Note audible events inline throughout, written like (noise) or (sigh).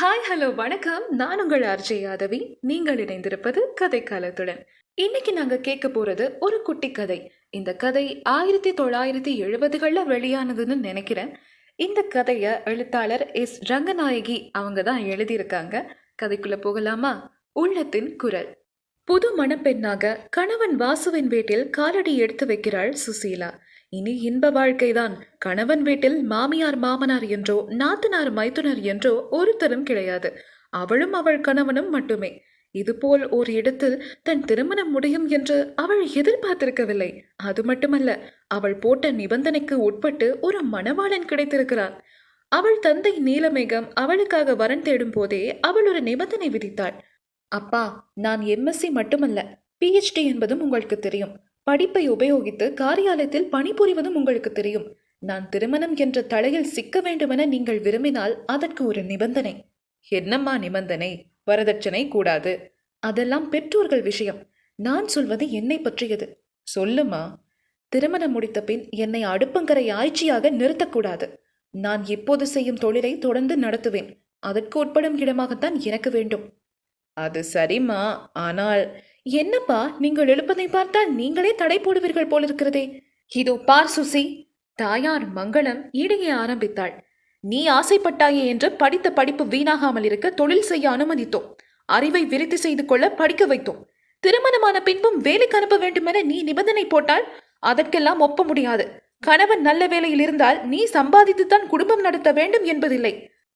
Hi hello வணக்கம். நான் உங்கள் அர்ஜய் யாதவி. நீங்கள் இணைந்திருப்பது கதை காலத்துடன் இன்னைக்கு நாங்க கேட்க போறது ஒரு குட்டி கதை. இந்த கதை ஆயிரத்தி தொள்ளாயிரத்தி எழுபதுகளில் வெளியானதுன்னு நினைக்கிறேன். இந்த கதையை எழுத்தாளர் எஸ். ரங்கநாயகி அவங்க தான் எழுதியிருக்காங்க. கதைக்குள்ள போகலாமா? உள்ளத்தின் குரல். புது மணப்பெண்ணாக கணவன் வாசுவின் வீட்டில் காலடி எடுத்து வைக்கிறாள் சுசீலா. இனி இன்ப வாழ்க்கைதான். கணவன் வீட்டில் மாமியார் மாமனார் என்றோ நாத்தனார் மைத்துனர் என்றோ ஒருத்தரும் கிடையாது. அவளும் அவள் கணவனும் மட்டுமே. இதுபோல் ஒரு இடத்தில் தன் திருமணம் முடியும் என்று அவள் எதிர்பார்த்திருக்கவில்லை. அது மட்டுமல்ல அவள் போட்ட நிபந்தனைக்கு உட்பட்டு ஒரு மணவாளன் கிடைத்திருக்கிறான் அவள் தந்தை நீலமேகம் அவளுக்காக வரன் தேடும் போதே அவள் ஒரு நிபந்தனை விதித்தாள். அப்பா நான் எம்எஸ்சி மட்டுமல்ல பிஹெச்டி என்பதும் உங்களுக்கு தெரியும். படிப்பை உபயோகித்து காரியாலயத்தில் பணிபுரிவதும் உங்களுக்கு தெரியும். நான் திருமணம் என்ற தலையில் சிக்க வேண்டுமென நீங்கள் விரும்பினால் அதற்கு ஒரு நிபந்தனை. என்னம்மா நிபந்தனை? வரதட்சணை கூடாது. அதெல்லாம் பெற்றோர்கள் விஷயம். நான் சொல்வது என்னை பற்றியது. சொல்லுமா? திருமணம் முடித்த பின் என்னை அடுப்பங்கரை ஆய்ச்சியாக நிறுத்தக்கூடாது. நான் இப்போது செய்யும் தொழிலை தொடர்ந்து நடத்துவேன். அதற்கு உட்படும் இடமாகத்தான் எனக்கு வேண்டும். அது சரிம்மா. ஆனால் என்னப்பா நீங்கள் எழுப்பதை பார்த்தால் நீங்களே தடை போடுவீர்கள் போலிருக்கிறதே. இதோ பார் சுசி தாயார் மங்களம் ஈடையே ஆரம்பித்தாள். நீ ஆசைப்பட்டாயே என்று படித்த படிப்பு வீணாகாமல் இருக்க தொழில் செய்ய அனுமதித்தோம். அறிவை விருத்தி செய்து கொள்ள படிக்க வைத்தோம். திருமணமான பின்பும் வேலைக்கு அனுப்ப வேண்டுமென நீ நிபந்தனை போட்டால் அதற்கெல்லாம் ஒப்ப முடியாது. கணவன் நல்ல வேலையில் இருந்தால் நீ சம்பாதித்துத்தான் குடும்பம் நடத்த வேண்டும் என்பதில்லை.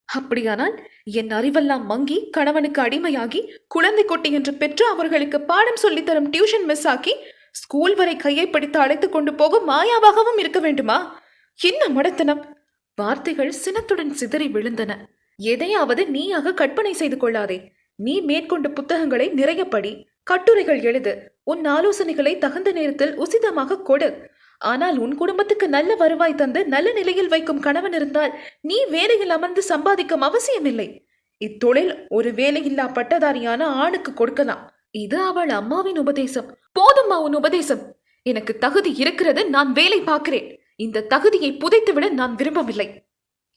அப்படியானால் என் அறிவெல்லாம் மங்கி கணவனுக்கு அடிமையாகி குழந்தை கொட்டி என்று பெற்று அவர்களுக்கு பாடம் சொல்லித்தரும் டியூஷன் மிஸ் ஆக்கி ஸ்கூல் வரை கையை பிடித்து அழைத்து கொண்டு போக மாயாவாகவும் இருக்க வேண்டுமா? என்ன மடத்தனம்! வார்த்தைகள் சினத்துடன் சிதறி விழுந்தன. எதையாவது நீயாக கற்பனை செய்து கொள்ளாதே. நீ மேற்கொண்ட புத்தகங்களை நிறைய படி. கட்டுரைகள் எழுது. உன் ஆலோசனைகளை தகுந்த நேரத்தில் உசிதமாக கொடு. ஆனால் உன் குடும்பத்துக்கு நல்ல வருவாய் தந்து நல்ல நிலையில் வைக்கும் கணவன் இருந்தால் நீ வேலையில் அமர்ந்து சம்பாதிக்கும் அவசியமில்லை. இத்தொழில் ஒரு வேலையில்லா பட்டதாரியான ஆணுக்கு கொடுக்கலாம். இது அவள் அம்மாவின் உபதேசம். போதும்மா உன் உபதேசம். எனக்கு தகுதி இருக்கிறது நான் வேலை பார்க்கிறேன். இந்த தகுதியை புதைத்துவிட நான் விரும்பவில்லை.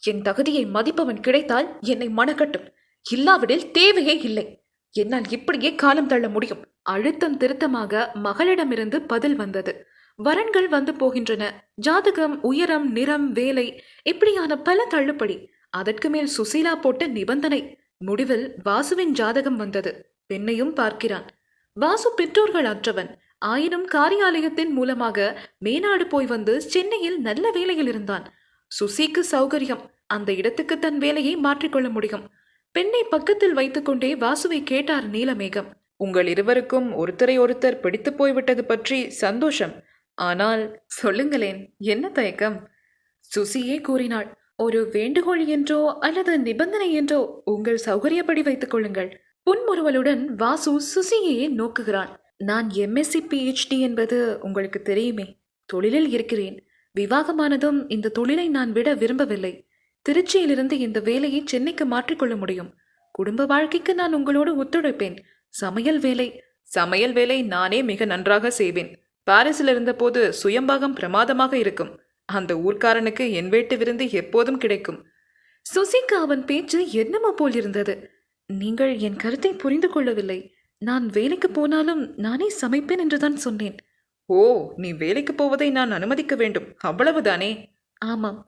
என் தகுதியை மதிப்பவன் கிடைத்தால் என்னை மனக்கட்டும். இல்லாவிடில் தேவையே இல்லை. என்னால் இப்படியே காலம் தள்ள முடியும். அழுத்தம் திருத்தமாக மகளிடமிருந்து பதில் வந்தது. வரன்கள் வந்து போகின்றன. ஜாதகம் உயரம் நிறம் வேலை இப்படியான பல தள்ளுபடி. அதற்கு மேல் சுசீலா போட்ட நிபந்தனை. முடிவில் வாசுவின் ஜாதகம் வந்தது. பெண்ணையும் பார்க்கிறான். வாசு பெற்றோர்கள் அற்றவன். ஆயினும் காரியாலயத்தின் மூலமாக மேனாடு போய் வந்து சென்னையில் நல்ல வேலையில் இருந்தான். சுசிக்கு சௌகரியம். அந்த இடத்துக்கு தன் வேலையை மாற்றிக்கொள்ள முடியும். பெண்ணை பக்கத்தில் வைத்துக்கொண்டே வாசுவை கேட்டார் நீலமேகம். உங்கள் இருவருக்கும் ஒருத்தரை ஒருத்தர் பிடித்து போய்விட்டது பற்றி சந்தோஷம். ஆனால் சொல்லுங்களேன் என்ன தயக்கம்? சுசியே கூறினாள் ஒரு வேண்டுகோள் என்றோ அல்லது நிபந்தனை என்றோ உங்கள் சௌகரியப்படி வைத்துக் கொள்ளுங்கள். புன்முறுவலுடன் வாசு சுசியையே நோக்குகிறான். நான் எம்எஸ்சி பிஹெச்டி என்பது உங்களுக்கு தெரியுமே. தொழிலில் இருக்கிறேன். விவாகமானதும் இந்த தொழிலை நான் விட விரும்பவில்லை. திருச்சியிலிருந்து இந்த வேலையை சென்னைக்கு மாற்றிக்கொள்ள முடியும். குடும்ப வாழ்க்கைக்கு நான் உங்களோடு ஒத்துழைப்பேன். சமையல் வேலை. சமையல் வேலை நானே மிக நன்றாக செய்வேன். பாரிஸில் இருந்தபோது சுயம்பாகம் பிரமாதமாக இருக்கும். அந்த ஊர்க்காரனுக்கு என் வீட்டு விருந்து எப்போதும் கிடைக்கும். சுசிக்கு அவன் பேச்சு என்னமோ போல் இருந்தது. நீங்கள் என் கருத்தை புரிந்து கொள்ளவில்லை. நான் வேலைக்கு போனாலும் நானே சமைப்பேன் என்றுதான் சொன்னேன். ஓ நீ வேலைக்கு போவதை நான் அனுமதிக்க வேண்டும். அவ்வளவுதானே? ஆமாம்.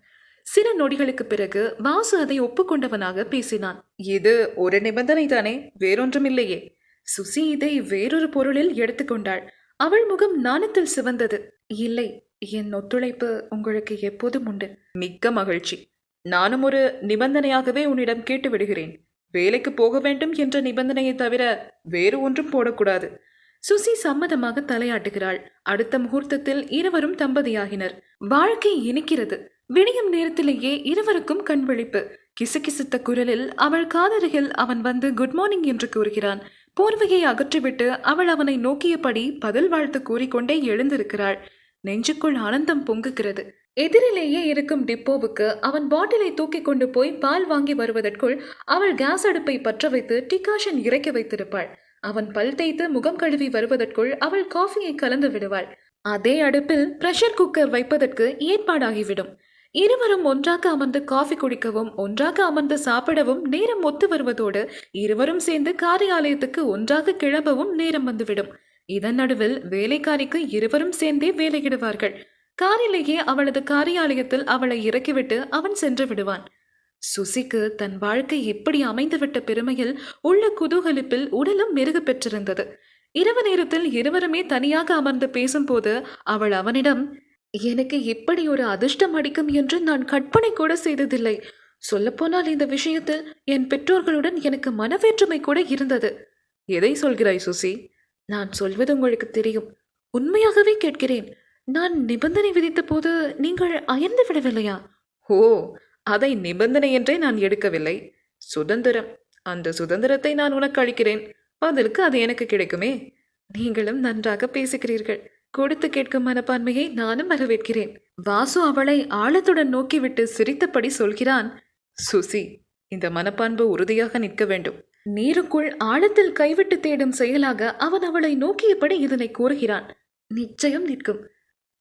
சில நொடிகளுக்கு பிறகு வாசு அதை ஒப்புக்கொண்டவனாக பேசினான். இது ஒரு நிபந்தனை தானே வேறொன்றுமில்லையே. சுசி இதை வேறொரு பொருளில் எடுத்துக்கொண்டாள். அவள் முகம் நாணத்தில் சிவந்தது. இல்லை என் ஒத்துழைப்பு உங்களுக்கு எப்போதும் உண்டு. மிக்க மகிழ்ச்சி. நானும் ஒரு நிபந்தனையாகவே உன்னிடம் கேட்டு விடுகிறேன் வேலைக்கு போக வேண்டும் என்ற நிபந்தனையை தவிர வேறு ஒன்றும் போடக்கூடாது. சுசி சம்மதமாக தலையாட்டுகிறாள். அடுத்த முகூர்த்தத்தில் இருவரும் தம்பதியாகினர். வாழ்க்கை இனிக்கிறது. விடியும் நேரத்திலேயே இருவருக்கும் கண் விழிப்பு. கிசுகிசுத்த குரலில் அவள் காதருகில் அவன் வந்து குட் மார்னிங் என்று கூறுகிறான். போர்வையை அகற்றிவிட்டு அவள் அவனை நோக்கியபடி பதில் வாழ்த்து கூறிக்கொண்டே எழுந்திருக்கிறாள். நெஞ்சுக்குள் ஆனந்தம் பொங்குகிறது. எதிரிலேயே இருக்கும் டிப்போவுக்கு அவன் பாட்டிலை தூக்கி கொண்டு போய் பால் வாங்கி வருவதற்குள் அவள் கேஸ் அடுப்பை பற்ற வைத்து டிகாஷன் இறக்கி வைத்திருப்பாள். அவன் பல் தேய்த்து முகம் கழுவி வருவதற்குள் அவள் காஃபியை கலந்து விடுவாள். அதே அடுப்பில் பிரஷர் குக்கர் வைப்பதற்கு ஏற்பாடாகிவிடும். இருவரும் ஒன்றாக அமர்ந்து காஃபி குடிக்கவும் ஒன்றாக அமர்ந்து சாப்பிடவும் நேரம் ஒத்து வருவதோடு இருவரும் சேர்ந்து காரியாலயத்துக்கு ஒன்றாக கிளம்பவும் நேரம் வந்துவிடும். இதன் நடுவில் வேலைக்காரிக்கு இருவரும் சேர்ந்தே வேலையிடுவார்கள். காரிலேயே அவளது காரியாலயத்தில் அவளை இறக்கிவிட்டு அவன் சென்று விடுவான். சுசிக்கு தன் வாழ்க்கை எப்படி அமைந்துவிட்ட பெருமையில் உள்ள குதூகலிப்பில் உடலும் மெருகு பெற்றிருந்தது. இரவு நேரத்தில் இருவருமே தனியாக அமர்ந்து பேசும்போது அவள் அவனிடம் எனக்கு இப்படி ஒரு அதிர்ஷ்டம் அடிக்கும் என்று நான் கற்பனை கூட செய்ததில்லை. சொல்லப்போனால் இந்த விஷயத்தில் என் பெற்றோர்களுடன் எனக்கு மனவேற்றுமை கூட இருந்தது. எதை சொல்கிறாய் சுசி? நான் சொல்வது உங்களுக்கு தெரியும். உண்மையாகவே கேட்கிறேன். நான் நிபந்தனை விதித்த போது நீங்கள் அயர்ந்து விடவில்லையா? ஓ அதை நிபந்தனை என்றே நான் எடுக்கவில்லை. சுதந்திரம். அந்த சுதந்திரத்தை நான் உனக்கு அளிக்கிறேன். பதிலுக்கு அது எனக்கு கிடைக்குமே. நீங்களும் நன்றாக பேசுகிறீர்கள். கொடுத்து கேட்கும் மனப்பான்மையை நானும் வரவேற்கிறேன். வாசு அவளை ஆழத்துடன் நோக்கிவிட்டு சிரித்தபடி சொல்கிறான் சுசி இந்த மனப்பான்பு உறுதியாக நிற்க வேண்டும். நீருக்குள் ஆழத்தில் கைவிட்டு தேடும் செயலாக அவன் அவளை நோக்கியபடி இதனை கூறுகிறான். நிச்சயம் நிற்கும்.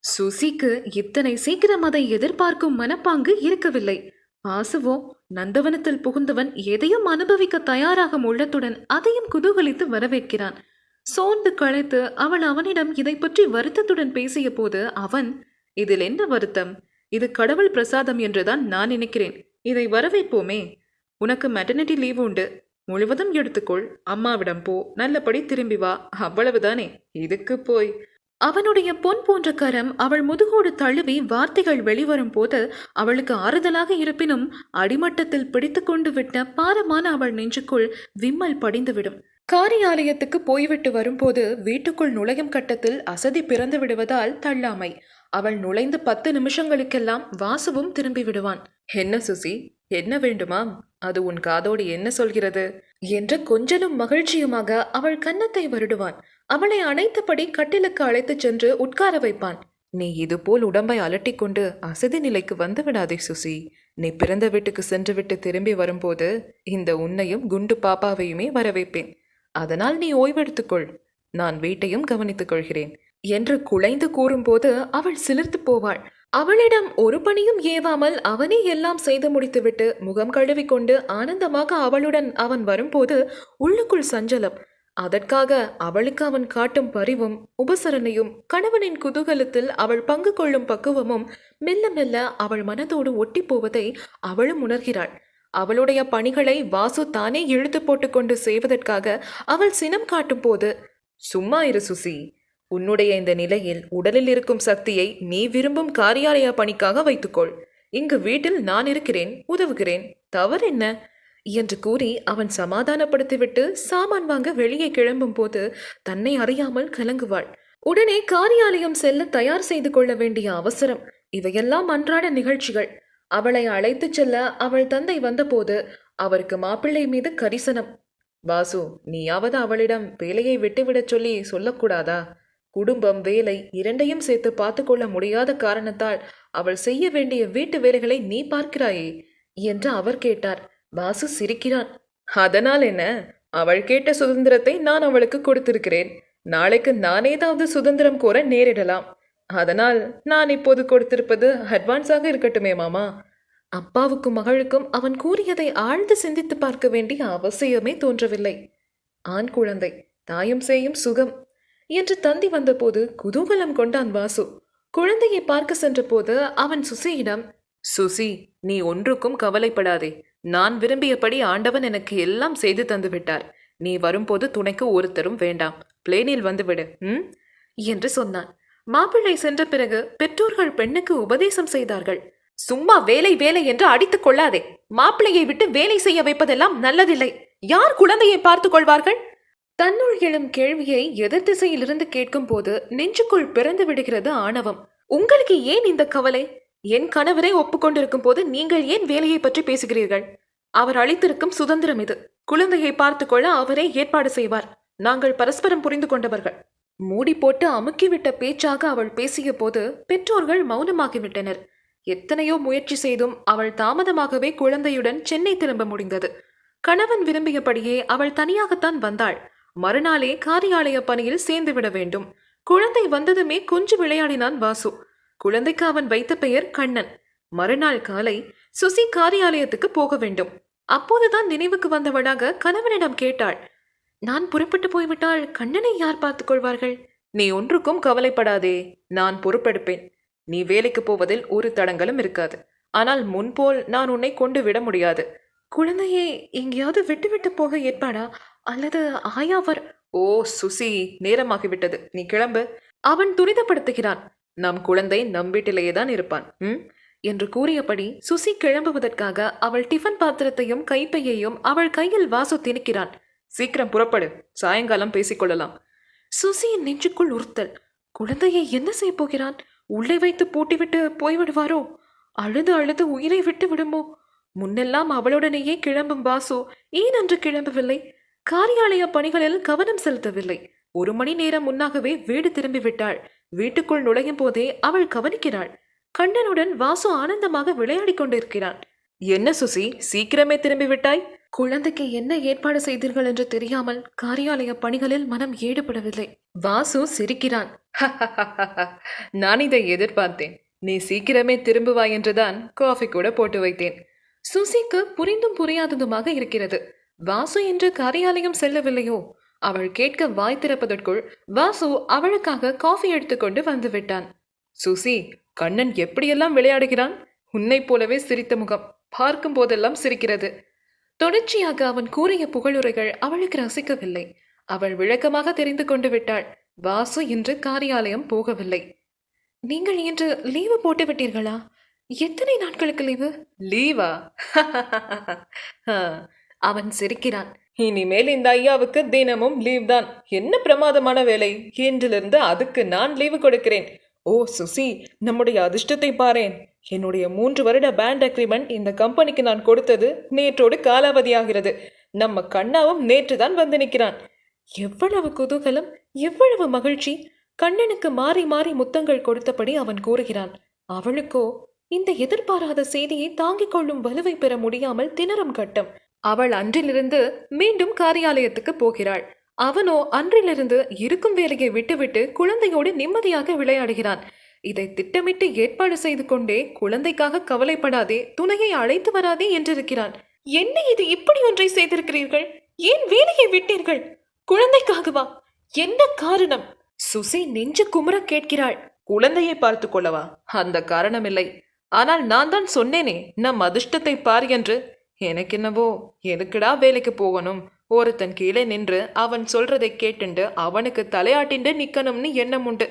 சுசிக்கு இத்தனை சீக்கிரம் அதை எதிர்பார்க்கும் மனப்பாங்கு இருக்கவில்லை. வாசுவோ நந்தவனத்தில் புகுந்தவன் எதையும் அனுபவிக்க தயாராகும் உள்ளத்துடன் அதையும் குதூகலித்து வரவேற்கிறான். சோர்ந்து களைத்து அவள் அவனிடம் இதை பற்றி வருத்தத்துடன் பேசிய போது அவன் இதில் என்ன வருத்தம்? இது கடவுள் பிரசாதம் என்றுதான் நான் நினைக்கிறேன். இதை வரவேற்போமே. உனக்கு மெட்டர்னிட்டி லீவ் உண்டு. முழுவதும் எடுத்துக்கொள். அம்மாவிடம் போ. நல்லபடி திரும்பி வா. அவ்வளவுதானே. இதுக்கு போய். அவனுடைய பொன் போன்ற கரம் அவள் முதுகோடு தழுவி வார்த்தைகள் வெளிவரும் போது அவளுக்கு ஆறுதலாக இருப்பினும் அடிமட்டத்தில் பிடித்து கொண்டு விட்ட பாரமான அவள் நெஞ்சுக்குள் விம்மல் படிந்துவிடும். காரியாலயத்துக்கு போய்விட்டு வரும்போது வீட்டுக்குள் நுழையும் கட்டத்தில் அசதி பிறந்து விடுவதால் தள்ளாமை. அவள் நுழைந்து பத்து நிமிஷங்களுக்கெல்லாம் வாசுவும் திரும்பி விடுவான். என்ன சுசி? என்ன வேண்டுமாம் அது உன் காதோடு என்ன சொல்கிறது? என்று கொஞ்சலும் மகிழ்ச்சியுமாக அவள் கன்னத்தை வருடுவான். அவளை அணைத்தபடி கட்டிலுக்கு அழைத்துச் சென்று உட்கார வைப்பான். நீ இதுபோல் உடம்பை அலட்டிக்கொண்டு அசதி நிலைக்கு வந்து விடாதே சுசி. நீ பிறந்த வீட்டுக்கு சென்றுவிட்டு திரும்பி வரும்போது இந்த உன்னையும் குண்டு பாப்பாவையுமே வரவேற்பேன் அதனால் நீ ஓய்வெடுத்துக்கொள். நான் வீட்டையும் கவனித்துக் கொள்கிறேன் என்று குலைந்து கூறும்போது அவள் சிலிர்த்து போவாள். அவளிடம் ஒரு பணியும் ஏவாமல் அவனே எல்லாம் செய்து முடித்துவிட்டு முகம் கழுவிக்கொண்டு ஆனந்தமாக அவளுடன் அவன் வரும்போது உள்ளுக்குள் சஞ்சலம். அதற்காக அவளுக்கு அவன் காட்டும் பரிவும் உபசரணையும் கணவனின் குதூகலத்தில் அவள் பங்கு கொள்ளும் பக்குவமும் மெல்ல மெல்ல அவள் மனதோடு ஒட்டி போவதை அவளும் உணர்கிறாள். அவளுடைய பணிகளை வாசு தானே இழுத்து போட்டுக்கொண்டு செய்வதற்காக அவள் சினம் காட்டும் போது சும்மா இரு சுசி. உன்னுடைய இந்த நிலையில் உடலில் இருக்கும் சக்தியை நீ விரும்பும் காரியாலய பணிக்காக வைத்துக்கொள். இங்கு வீட்டில் நான் இருக்கிறேன் உதவுகிறேன். தவறு என்ன? என்று கூறி அவன் சமாதானப்படுத்திவிட்டு சாமான் வாங்க வெளியே கிளம்பும் போது தன்னை அறியாமல் கலங்குவாள். உடனே காரியாலயம் செல்ல தயார் செய்து கொள்ள வேண்டிய அவசரம். இவையெல்லாம் அன்றாட நிகழ்ச்சிகள். அவளை அழைத்துச் செல்ல அவள் தந்தை வந்தபோது அவருக்கு மாப்பிள்ளை மீது கரிசனம். வாசு நீயாவது அவளிடம் வேலையை விட்டுவிடச் சொல்லி சொல்லக்கூடாதா? குடும்பம் வேலை இரண்டையும் சேர்த்து பார்த்து கொள்ள முடியாத காரணத்தால் அவள் செய்ய வேண்டிய வீட்டு வேலைகளை நீ பார்க்கிறாயே? என்று அவர் கேட்டார். வாசு சிரிக்கிறான். அதனால் என்ன? அவள் கேட்ட சுதந்திரத்தை நான் அவளுக்கு கொடுத்திருக்கிறேன். நாளைக்கு நான் ஏதாவது சுதந்திரம் கோர நேரிடலாம். அதனால் நான் இப்போது கொடுத்திருப்பது அட்வான்ஸாக இருக்கட்டுமே மாமா. அப்பாவுக்கும் மகளுக்கும் அவன் கூறியதை ஆழ்ந்து சிந்தித்து பார்க்க வேண்டிய அவசியமே தோன்றவில்லை. ஆண் குழந்தை தாயும் சேயும் சுகம். என்று தந்தி வந்தபோது குதூகலம் கொண்டான் வாசு. குழந்தையை பார்க்க சென்றபோது அவன் சுசியிடம் சுசி நீ ஒன்றுக்கும் கவலைப்படாதே. நான் விரும்பியபடி ஆண்டவன் எனக்கு எல்லாம் செய்து தந்து விட்டார். நீ வரும்போது துணைக்கு ஒருத்தரும் வேண்டாம். பிளேனில் வந்துவிடு ம்? என்று சொன்னான். மாப்பிள்ளை சென்ற பிறகு பெற்றோர்கள் பெண்ணுக்கு உபதேசம் செய்தார்கள். சும்மா வேலை வேலை என்று அடித்துக் கொள்ளாதே. மாப்பிள்ளையை விட்டு வேலை செய்ய வைப்பதெல்லாம் நல்லதில்லை. யார் குழந்தையை பார்த்துக் கொள்வார்கள்? தன்னுள் எழும் கேள்வியை எதிர் திசையிலிருந்து கேட்கும் போது நெஞ்சுக்குள் பிறந்து விடுகிறது ஆணவம். உங்களுக்கு ஏன் இந்த கவலை? என் கணவரை ஒப்புக்கொண்டிருக்கும் போது நீங்கள் ஏன் வேலையை பற்றி பேசுகிறீர்கள்? அவர் அளித்திருக்கும் சுதந்திரம் இது. குழந்தையை பார்த்துக்கொள்ள அவரே ஏற்பாடு செய்வார். நாங்கள் பரஸ்பரம் புரிந்து கொண்டவர்கள். மூடி போட்டு அமுக்கிவிட்ட பேச்சாக அவள் பேசிய போது பெற்றோர்கள் மௌனமாகிவிட்டனர். எத்தனையோ முயற்சி செய்தும் அவள் தாமதமாகவே குழந்தையுடன் சென்னை திரும்ப முடிந்தது. கணவன் விரும்பியபடியே அவள் தனியாகத்தான் வந்தாள். மறுநாளே காரியாலய பணியில் சேர்ந்து விட வேண்டும். குழந்தை வந்ததுமே கொஞ்சம் விளையாடினான் வாசு. குழந்தைக்கு அவன் வைத்த பெயர் கண்ணன். மறுநாள் காலை சுசி காரியாலயத்துக்கு போக வேண்டும். அப்போதுதான் நினைவுக்கு வந்தவளாக கணவனிடம் கேட்டாள். நான் புறப்பட்டு போய்விட்டால் கண்ணனை யார் பார்த்துக் கொள்வார்கள்? நீ ஒன்றுக்கும் கவலைப்படாதே. நான் பொறுப்பெடுப்பேன். நீ வேலைக்கு போவதில் ஒரு தடங்களும் இருக்காது. ஆனால் முன்போல் நான் உன்னை கொண்டு விட முடியாது. குழந்தையை எங்கேயாவது விட்டுவிட்டு போக ஏற்பாடா? அல்லது ஆயாவர் ஓ சுசி நேரமாகிவிட்டது. நீ கிளம்பு. அவன் துரிதப்படுத்துகிறான். நம் குழந்தை நம் வீட்டிலேயே தான் இருப்பான். ம்? என்று கூறியபடி சுசி கிளம்புவதற்காக அவள் டிஃபன் பாத்திரத்தையும் கைப்பையையும் அவள் கையில் வாசு திணிக்கிறான். சீக்கிரம் புறப்படு. சாயங்காலம் பேசிக்கொள்ளலாம் சுசியின் நெஞ்சுக்குள் உறுத்தல். குழந்தையை என்ன செய்ய போகிறான்? உள்ளே வைத்து பூட்டிவிட்டு போய்விடுவாரோ? அழுது அழுது உயிரை விட்டு விடுமோ? முன்னெல்லாம் அவளுடனேயே கிளம்பும் பாசு ஏன் அன்று கிளம்பவில்லை? காரியாலய பணிகளில் கவனம் செலுத்தவில்லை. ஒரு மணி நேரம் முன்னாகவே வீடு திரும்பி விட்டாள் வீட்டுக்குள் நுழையும் போதே அவள் கவனிக்கிறாள். கண்ணனுடன் வாசு ஆனந்தமாக விளையாடிக் கொண்டிருக்கிறான். என்ன சுசி சீக்கிரமே திரும்பி விட்டாய் குழந்தைக்கு என்ன ஏற்பாடு செய்தீர்கள் என்று தெரியாமல் காரியாலய பணிகளில் மனம் ஈடுபடவில்லை. வாசு சிரிக்கிறான். நான் இதை எதிர்பார்த்தேன். நீ சீக்கிரமே திரும்புவாய் என்றுதான் காஃபி கூட போட்டு வைத்தேன். சுசிக்கு புரிந்தும் புரியாததுமாக இருக்கிறது. வாசு இன்று காரியாலயம் செல்லவில்லையோ? அவள் கேட்க வாய் திறப்பதற்குள் வாசு அவளுக்காக காஃபி எடுத்துக்கொண்டு வந்து விட்டான். சுசி கண்ணன் எப்படியெல்லாம் விளையாடுகிறான்? உன்னைப் போலவே சிரித்த முகம். பார்க்கும் போதெல்லாம் சிரிக்கிறது. தொடர்ச்சியாக அவன் கூறிய புகழுரைகள் அவளுக்கு ரசிக்கவில்லை. அவள் விளக்கமாக தெரிந்து கொண்டு விட்டாள். வாசு இன்று காரியாலயம் போகவில்லை. நீங்கள் இன்று லீவு போட்டு விட்டீர்களா? எத்தனை நாட்களுக்கு லீவு? லீவா? (laughs) அவன் சிரிக்கிறான். இனிமேல் இந்த ஐயாவுக்கு தினமும் லீவ் தான். என்ன பிரமாதமான வேலை. இன்றிலிருந்து அதுக்கு நான் லீவு கொடுக்கிறேன். ஓ சுசி நம்முடைய அதிர்ஷ்டத்தை பாரேன். என்னுடைய மூன்று வருட பேண்ட் அக்ரிமெண்ட் இந்த கம்பெனிக்கு நான் கொடுத்தது நேற்றோடு காலாவதியாகிறது. நம்ம கண்ணாவும் நேற்று தான் வந்து நிற்கிறான். எவ்வளவு குதூகலம் எவ்வளவு மகிழ்ச்சி. கண்ணனுக்கு மாறி மாறி முத்தங்கள் கொடுத்தபடி அவன் கூறுகிறான். அவளுக்கோ இந்த எதிர்பாராத செய்தியை தாங்கிக் கொள்ளும் வலுவை பெற முடியாமல் திணறும் கட்டம். அவள் அன்றிலிருந்து மீண்டும் காரியாலயத்துக்கு போகிறாள். அவனோ அன்றிலிருந்து இருக்கும் வேலையை விட்டுவிட்டு குழந்தையோடு நிம்மதியாக விளையாடுகிறான். இதை திட்டமிட்டு ஏற்பாடு செய்து கொண்டே குழந்தைக்காக கவலைப்படாதே துணையை அழைத்து வராதே என்றிருக்கிறான். என்ன இது இப்படி ஒன்றை செய்திருக்கிறீர்கள்? ஏன் வேலையை விட்டீர்கள்? குழந்தைக்காகவா என்ன காரணம்? சுசி நெஞ்சு குமுற கேட்கிறாள். குழந்தையை பார்த்து கொள்ளவா? அந்த காரணமில்லை. ஆனால் நான் தான் சொன்னேனே நம் அதிர்ஷ்டத்தை பார் என்று. எனக்கு என்னவோ எதுக்குடா வேலைக்கு போகணும்? ஒருத்தன் கீழே நின்று அவன் சொல்றதை கேட்டுண்டு அவனுக்கு தலையாட்டிண்டு நிக்கணும்னு எண்ணம் உண்டு.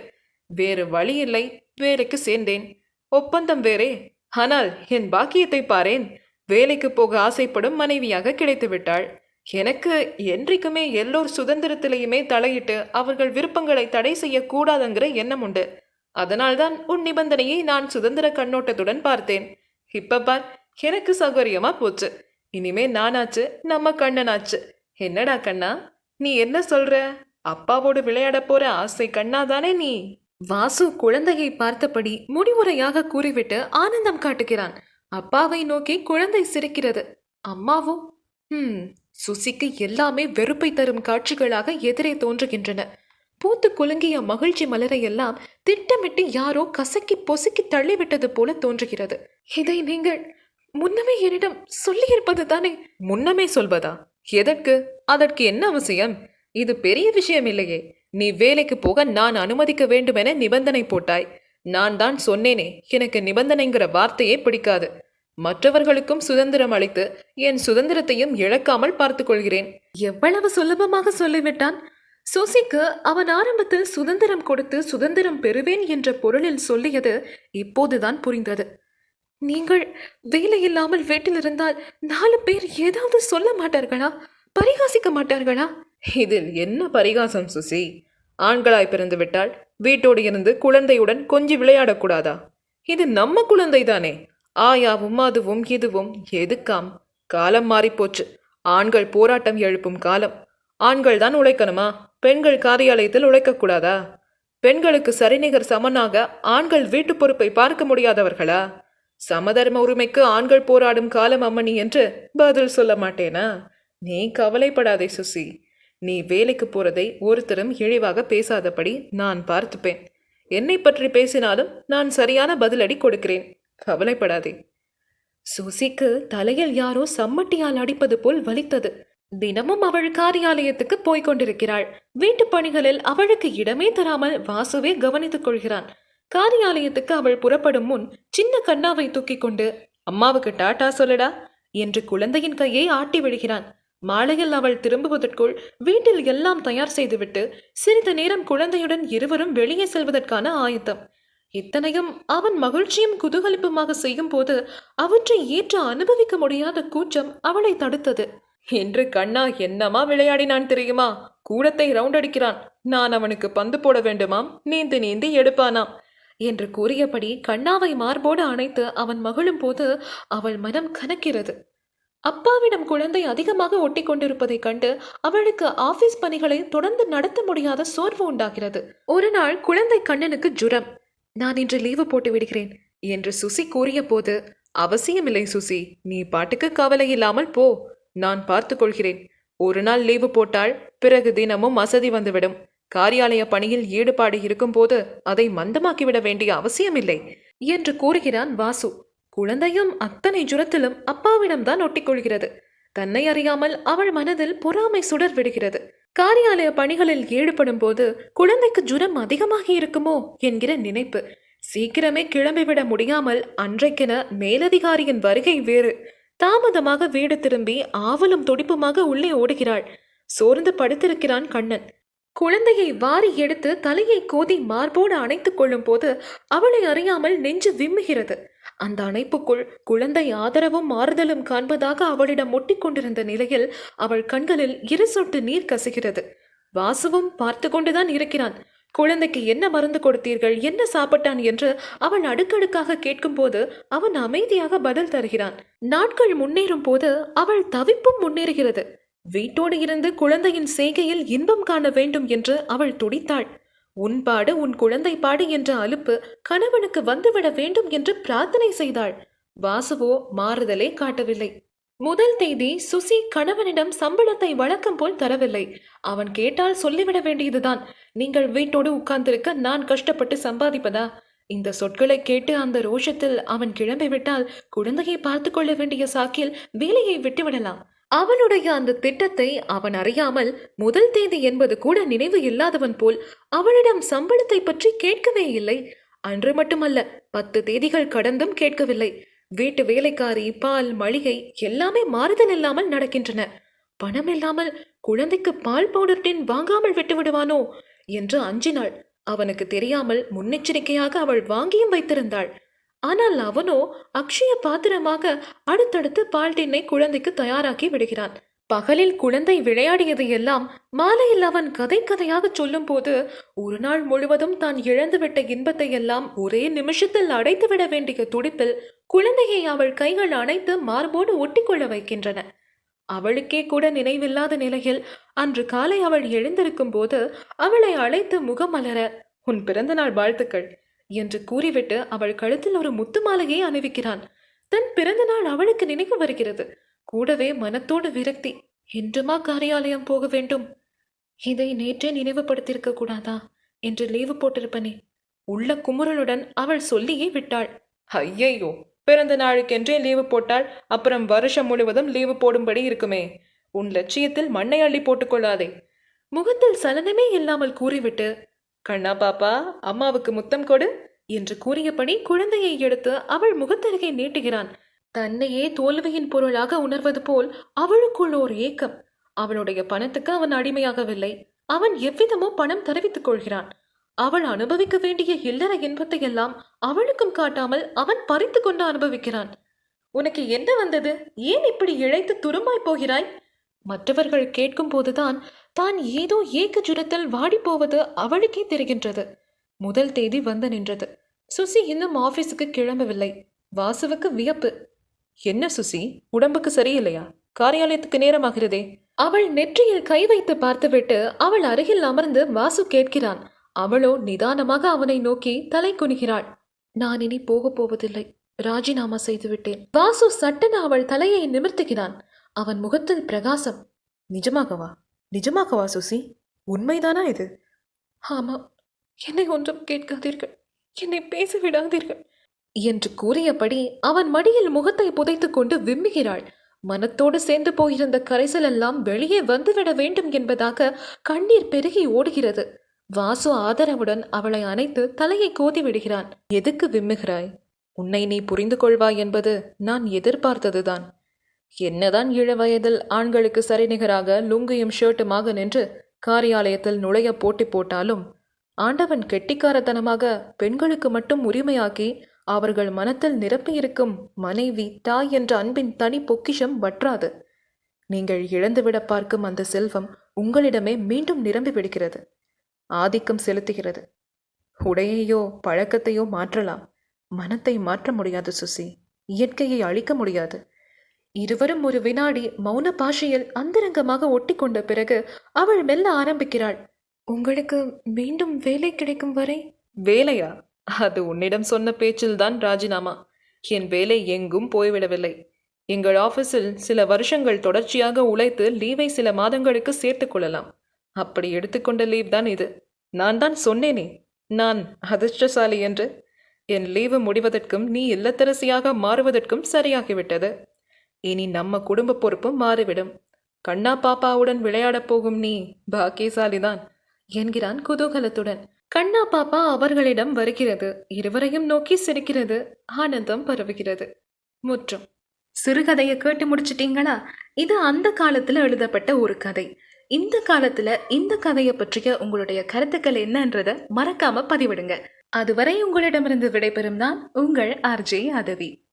வேறு வழி இல்லை வேலைக்கு சேர்ந்தேன். ஒப்பந்தம் வேறே. ஆனால் என் பாக்கியத்தை பாரேன். வேலைக்கு போக ஆசைப்படும் மனைவியாக கிடைத்து விட்டாள் எனக்கு என்றைக்குமே எல்லோர் சுதந்திரத்திலையுமே தலையிட்டு அவர்கள் விருப்பங்களை தடை செய்யக்கூடாதுங்கிற எண்ணம் உண்டு. அதனால்தான் உன் நிபந்தனையை நான் சுதந்திர கண்ணோட்டத்துடன் பார்த்தேன். இப்ப பார் எனக்கு சௌகரியமா போச்சு. இனிமே நானாச்சு நம்ம கண்ணனாச்சு. என்னடா கண்ணா நீ என்ன சொல்ற? அப்பாவோடு விளையாட போற ஆசை கண்ணா தானே நீ? வாசு குழந்தையை பார்த்தபடி முடிவுரையாக கூறிவிட்டு ஆனந்தம் காட்டுகிறான். அப்பாவை நோக்கி குழந்தை சிரிக்கிறது. அம்மாவும் ஹம் சுசிக்கு எல்லாமே வெறுப்பை தரும் காட்சிகளாக எதிரே தோன்றுகின்றன. பூத்து குலுங்கிய மகிழ்ச்சி மலரையெல்லாம் திட்டமிட்டு யாரோ கசக்கி பொசுக்கி தள்ளிவிட்டது போல தோன்றுகிறது. இதை நீங்கள் முன்னமே என்னிடம் சொல்லியிருப்பது தானே? முன்னமே சொல்வதா? எதற்கு? அதற்கு என்ன அவசியம்? இது பெரிய விஷயம் இல்லையே. நீ வேலைக்கு போக நான் அனுமதிக்க வேண்டுமென நிபந்தனை போட்டாய். நான் தான் சொன்னேனே எனக்கு நிபந்தனைங்கிற வார்த்தையே பிடிக்காது. மற்றவர்களுக்கும் சுதந்திரம் அளித்து என் சுதந்திரத்தையும் இழக்காமல் பார்த்துக் கொள்கிறேன். எவ்வளவு சுலபமாக சொல்லிவிட்டான்? சுசிக்கு அவன் ஆரம்பத்தில் சுதந்திரம் கொடுத்து சுதந்திரம் பெறுவேன் என்ற பொருளில் சொல்லியது இப்போதுதான் புரிந்தது. நீங்கள் வேலை இல்லாமல் வீட்டில் இருந்தால் நாலு பேர் ஏதாவது சொல்ல மாட்டார்களா? பரிகாசிக்க மாட்டார்களா? இதில் என்ன பரிகாசம் சுசி? ஆண்களாய் பிறந்து விட்டால் வீட்டோடு இருந்து குழந்தையுடன் கொஞ்சம் விளையாடக்கூடாதா இது நம்ம குழந்தை தானே. ஆயாவும் அதுவும் இதுவும் எதுக்காம்? காலம் மாறிப்போச்சு ஆண்கள் போராட்டம் எழுப்பும் காலம். ஆண்கள் தான் உழைக்கணுமா? பெண்கள் காரியாலயத்தில் உழைக்கக்கூடாதா பெண்களுக்கு சரிநிகர் சமனாக ஆண்கள் வீட்டு பொறுப்பை பார்க்க முடியாதவர்களா? சமதர்ம உரிமைக்கு ஆண்கள் போராடும் காலம் அம்மணி என்று பதில் சொல்ல மாட்டேனா? நீ கவலைப்படாதே சுசி. நீ வேலைக்கு போறதை ஒருத்தரும் இழிவாக பேசாதபடி நான் பார்த்துப்பேன். என்னை பற்றி பேசினாலும் நான் சரியான பதிலடி கொடுக்கிறேன். கவலைப்படாதே. சுசிக்கு தலையில் யாரோ சம்மட்டியால் அடிப்பது போல் வலித்தது. தினமும் அவள் காரியாலயத்துக்கு போய்க் கொண்டிருக்கிறாள். வீட்டுப் பணிகளில் அவளுக்கு இடமே தராமல் வாசுவே கவனித்துக் கொள்கிறான். காரியாலயத்துக்கு அவள் புறப்படும் முன் சின்ன கண்ணாவை தூக்கிக் கொண்டு அம்மாவுக்கு டாட்டா சொல்லடா என்று குழந்தையின் கையை ஆட்டி விடுகிறான். மாலையில் அவள் திரும்புவதற்குள் வீட்டில் எல்லாம் தயார் செய்துவிட்டு சிறிது நேரம் குழந்தையுடன் இருவரும் வெளியே செல்வதற்கான ஆயத்தம். இத்தனையும் அவன் மகிழ்ச்சியும் குதூகலிப்புமாக செய்யும் போது அவற்றை ஏற்று அனுபவிக்க முடியாத கூச்சம் அவளை தடுத்தது. என்று கண்ணா என்னமா விளையாடினான் தெரியுமா? கூடத்தை ரவுண்ட் அடிக்கிறான். நான் அவனுக்கு பந்து போட வேண்டுமாம். நீந்தி நீந்தி எடுப்பானாம். என்று கூறியபடி கண்ணாவை மார்போடு அணைத்து அவன் மகிழும் போது அவள் மனம் கனக்கிறது. அப்பாவிடம் குழந்தை அதிகமாக ஒட்டி கொண்டிருப்பதைக் கண்டு அவளுக்கு ஆபீஸ் பணிகளை தொடர்ந்து நடத்த முடியாத சோர்வு உண்டாகிறது. ஒரு நாள் குழந்தை கண்ணனுக்கு ஜுரம். நான் இன்று லீவு போட்டு விடுகிறேன் என்று சுசி கூறிய போது அவசியமில்லை சுசி நீ பாட்டுக்கு கவலை இல்லாமல் போ நான் பார்த்துக் கொள்கிறேன். ஒரு நாள் லீவு போட்டால் பிறகு தினமும் அசதி வந்துவிடும். காரியாலய பணியில் ஈடுபாடு இருக்கும்போது அதை மந்தமாக்கிவிட வேண்டிய அவசியமில்லை என்று கூறுகிறான் வாசு. குழந்தையும் அத்தனை ஜுரத்திலும் அப்பாவிடம்தான் ஒட்டிக்கொள்கிறது. தன்னை அறியாமல் அவள் மனதில் பொறாமை சுடர் விடுகிறது காரியாலய பணிகளில் ஈடுபடும் போது குழந்தைக்கு ஜுரம் அதிகமாகி இருக்குமோ என்கிற நினைப்பு. சீக்கிரமே கிளம்பிவிட முடியாமல் அன்றைக்கென மேலதிகாரியின் வருகை வேறு. தாமதமாக வீடு திரும்பி ஆவலும் துடிப்புமாக உள்ளே ஓடுகிறாள். சோர்ந்து படுத்திருக்கிறான் கண்ணன். குழந்தையை வாரி எடுத்து தலையை கோதி மார்போடு அணைத்துக் கொள்ளும் போது அவளை அறியாமல் நெஞ்சு விம்முகிறது. அந்த அணைப்புக்குள் குழந்தை ஆதரவும் மாறுதலும் காண்பதாக அவளிடம் ஒட்டிக் கொண்டிருந்த நிலையில் அவள் கண்களில் இரு சொட்டு நீர் கசுகிறது. வாசுவும் பார்த்து கொண்டுதான் இருக்கிறான். குழந்தைக்கு என்ன மருந்து கொடுத்தீர்கள் என்ன சாப்பிட்டான் என்று அவன் அடுக்கடுக்காக கேட்கும்போது அவன் அமைதியாக பதில் தருகிறான். நாட்கள் முன்னேறும் போது அவள் தவிப்பும் முன்னேறுகிறது. வீட்டோடு இருந்து குழந்தையின் செய்கையில் இன்பம் காண வேண்டும் என்று அவள் துடித்தாள். உன் பாடு உன் குழந்தை பாடு என்ற அலுப்பு கணவனுக்கு வந்துவிட வேண்டும் என்று பிரார்த்தனை செய்தாள். வாசுவோ மாறுதலே காட்டவில்லை. முதல் தேதி சுசி கணவனிடம் சம்பளத்தை வழக்கம் போல் தரவில்லை. அவன் கேட்டால் சொல்லிவிட வேண்டியதுதான். நீங்கள் வீட்டோடு உட்கார்ந்திருக்க நான் கஷ்டப்பட்டு சம்பாதிப்பதா? இந்த சொற்களை கேட்டு அந்த ரோஷத்தில் அவன் கிளம்பிவிட்டால் குழந்தையை பார்த்து கொள்ள வேண்டிய சாக்கில் வேலையை விட்டுவிடலாம். அவனுடைய அந்த திட்டத்தை அவன் அறியாமல் முதல் தேதி என்பது கூட நினைவு இல்லாதவன் போல் அவளிடம் சம்பளத்தை பற்றி கேட்கவே இல்லை. அன்று மட்டுமல்ல பத்து தேதிகள் கடந்தும் கேட்கவில்லை. வீட்டு வேலைக்காரி பால் மளிகை எல்லாமே மாறுதல் இல்லாமல் நடக்கின்றன. பணம் இல்லாமல் குழந்தைக்கு பால் பவுடர் டின் வாங்காமல் விட்டு விடுவானோ? என்று அஞ்சினாள். அவனுக்கு தெரியாமல் முன்னெச்சரிக்கையாக அவள் வாங்கியும் வைத்திருந்தாள். ஆனால் அவனோ அக்ஷய பாத்திரமாக அடுத்தடுத்து பால்டின்னை குழந்தைக்கு தயாராக்கி விடுகிறான். பகலில் குழந்தை விளையாடியது எல்லாம் மாலையில் அவன் கதை கதையாக சொல்லும்போது ஒரு நாள் முழுவதும் தான் இழந்துவிட்ட இன்பத்தை எல்லாம் ஒரே நிமிஷத்தில் அடைத்துவிட வேண்டிய துடிப்பில் குழந்தையை அவள் கைகள் அணைத்து மார்போடு ஒட்டிக்கொள்ள வைக்கின்றன. அவளுக்கே கூட நினைவில்லாத நிலையில் அன்று காலை அவள் எழுந்திருக்கும் போது அவளை அழைத்து முகமலர உன் பிறந்தநாள் வாழ்த்துக்கள். என்று கூறிவிட்டு அவள் கழுத்தில் ஒரு முத்து மாலையை அணிவிக்கிறான். தன் பிறந்த நாள் அவளுக்கு நினைவு வருகிறது. கூடவே மனத்தோடு விரக்தி என்றுமா காரியாலயம் போக வேண்டும்? இதை நேற்றே நினைவுபடுத்தியிருக்க கூடாதா? என்று லீவு போட்டிருப்பனே. உள்ள குமுறலுடன் அவள் சொல்லியே விட்டாள். ஐயையோ பிறந்த நாளுக்கென்றே லீவு போட்டால் அப்புறம் வருஷம் முழுவதும் லீவு போடும்படி இருக்குமே. உன் லட்சியத்தில் மண்ணை அள்ளி போட்டுக்கொள்ளாதே முகத்தில் சலனமே இல்லாமல் கூறிவிட்டு கண்ணா பாப்பா அம்மாவுக்கு முத்தம் கொடு என்று கூறியபடி குழந்தையை எடுத்து அவள் முகத்தருகே நீட்டுகிறான். தன்னையே தோல்வியின் பொருளாக உணர்வது போல் அவளுக்குள் ஓர் ஏக்கம். அவளுடைய பணத்துக்கு அவன் அடிமையாகவில்லை. அவன் எவ்விதமோ பணம் தெரிவித்துக் கொள்கிறான். அவள் அனுபவிக்க வேண்டிய இல்லற இன்பத்தை எல்லாம் அவளுக்கும் காட்டாமல் அவன் பறித்து கொண்டு அனுபவிக்கிறான். உனக்கு என்ன வந்தது? ஏன் இப்படி இழைத்து துரும்பாய் போகிறாய்? மற்றவர்கள் கேட்கும் போதுதான் தான் ஏதோ ஏக்க ஜுரத்தில் வாடிப்போவது அவளுக்கே தெரிகின்றது. முதல் தேதி வந்து நின்றது. சுசி இன்னும் ஆபீஸுக்கு கிளம்பவில்லை. வாசுவுக்கு வியப்பு. என்ன சுசி? உடம்புக்கு சரியில்லையா? காரியாலயத்துக்கு நேரமாகிறதே. அவள் நெற்றியில் கை வைத்து பார்த்துவிட்டு அவள் அருகில் அமர்ந்து வாசு கேட்கிறான். அவளோ நிதானமாக அவனை நோக்கி தலை குனிகிறாள். நான் இனி போகப் போவதில்லை. ராஜினாமா செய்துவிட்டேன். வாசு சட்டென அவள் தலையை நிமிர்த்துகிறான். அவன் முகத்தில் பிரகாசம். நிஜமாகவா? நிஜமாகவா சுசி? உண்மைதானா இது? ஆமாம் என்னை ஒன்றும் கேட்காதீர்கள். என்னை பேச விடாதீர்கள் என்று கூறியபடி அவன் மடியில் முகத்தை புதைத்து கொண்டு விம்முகிறாள். மனத்தோடு சேர்ந்து போயிருந்த கரைசல் எல்லாம் வெளியே வந்துவிட வேண்டும் என்பதாக கண்ணீர் பெருகி ஓடுகிறது. வாசு ஆதரவுடன் அவளை அணைத்து தலையை கோதி விடுகிறான். எதுக்கு விம்முகிறாய்? உன்னை நீ புரிந்து கொள்வாய் என்பது நான் எதிர்பார்த்ததுதான். என்னதான் இள வயதில் ஆண்களுக்கு சரிநிகராக லுங்கியும் ஷர்ட்டுமாக நின்று காரியாலயத்தில் நுழைய போட்டி போட்டாலும் ஆண்டவன் கெட்டிக்காரத்தனமாக பெண்களுக்கு மட்டும் உரிமையாக்கி அவர்கள் மனத்தில் நிரப்பியிருக்கும் மனைவி தாய் என்ற அன்பின் தனி பொக்கிஷம் வற்றாது. நீங்கள் இழந்துவிட பார்க்கும் அந்த செல்வம் உங்களிடமே மீண்டும் நிரம்பி விடுகிறது. ஆதிக்கம் செலுத்துகிறது. உடையையோ பழக்கத்தையோ மாற்றலாம். மனத்தை மாற்ற முடியாது சுசி. இயற்கையை அழிக்க முடியாது. இருவரும் ஒரு வினாடி மௌன பாஷையில் அந்தரங்கமாக ஒட்டிக்கொண்ட பிறகு அவள் மெல்ல ஆரம்பிக்கிறாள். உங்களுக்கு மீண்டும் வேலை கிடைக்கும் வரை? வேலையா? அது உன்னிடம் சொன்ன பேச்சில்தான் ராஜினாமா. என் வேலை எங்கும் போய்விடவில்லை. எங்கள் ஆபீஸில் சில வருஷங்கள் தொடர்ச்சியாக உழைத்து லீவை சில மாதங்களுக்கு சேர்த்துக் கொள்ளலாம். அப்படி எடுத்துக்கொண்ட லீவ் தான் இது. நான் தான் சொன்னேனே. நான் அதிர்ஷ்டசாலி என்று. என் லீவு முடிவதற்கும் நீ இல்லத்தரசியாக மாறுவதற்கும் சரியாகிவிட்டது. இனி நம்ம குடும்ப பொறுப்பும் மாறிவிடும். கண்ணா பாப்பாவுடன் விளையாடப் போகும் நீ பாக்கியசாலிதான் என்கிறான் குதூகலத்துடன். கண்ணா பாப்பா அவர்களிடம் வருகிறது இருவரையும் நோக்கி சிரிக்கிறது ஆனந்தம் பரவுகிறது. முற்றும். சிறுகதையை கேட்டு முடிச்சிட்டீங்களா? இது அந்த காலத்துல எழுதப்பட்ட ஒரு கதை. இந்த காலத்துல இந்த கதையை பற்றிய உங்களுடைய கருத்துக்கள் என்னன்றத மறக்காம பதிவிடுங்க. அதுவரை உங்களிடமிருந்து விடைபெறும் நான் உங்கள் ஆர்ஜே அதவி